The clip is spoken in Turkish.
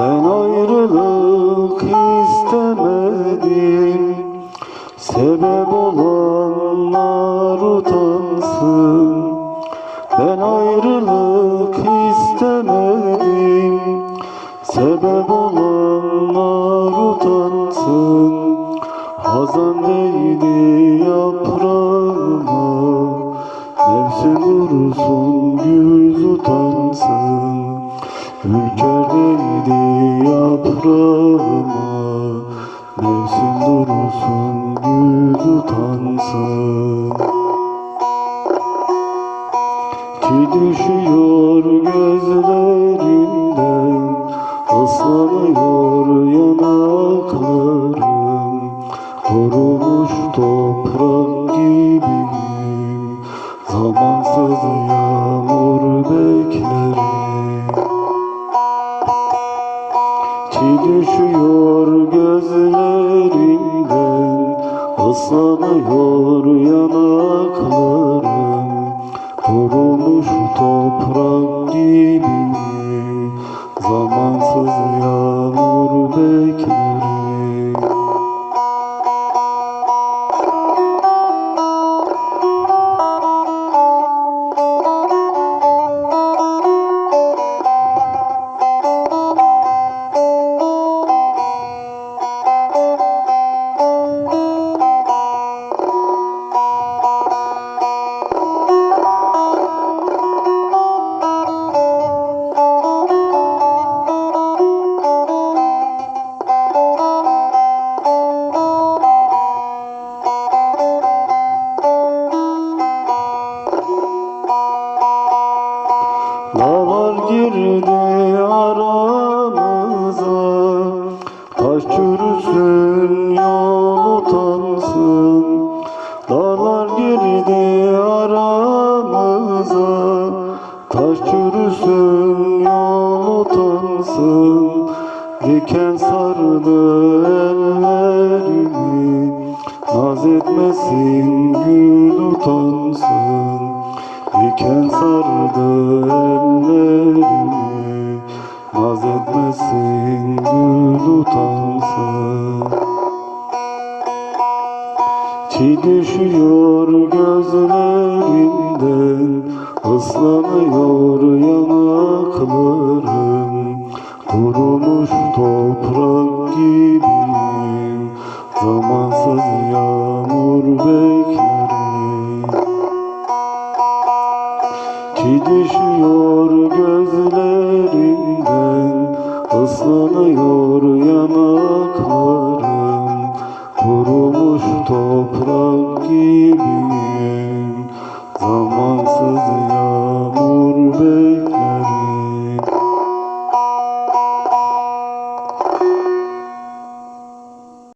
Ben ayrılık istemedim. Sebep olanlar utansın. Ben ayrılık istemedim. Sebep olanlar utansın. Hazan değdi yaprağıma. Mevsim durusun değdi yaprağıma Mevsim durusun güz utansın. Ki düşüyor gözlerimden Islanıyor yanaklarım. Kurumuş toprak gibiyim Zamansız yağmur Çi düşüyor gözlerimden Islanıyor yanaklarım. Kurumuş toprak gibiyim girdi aramıza Taş çürüsün yol utansın. Dağlar girdi aramıza Taş çürüsün yol utansın. Diken sardı ellerimi. Naz etmesin gül utansın Diken sardı ellerimi Naz etmesin gül utansın. Çiğ düşüyor gözlerimden Islanıyor yanaklarım Kurumuş toprak gibiyim Zamansız yağmur beklerim. Ki düşüyor gözlerinden Islanıyor yanaklar.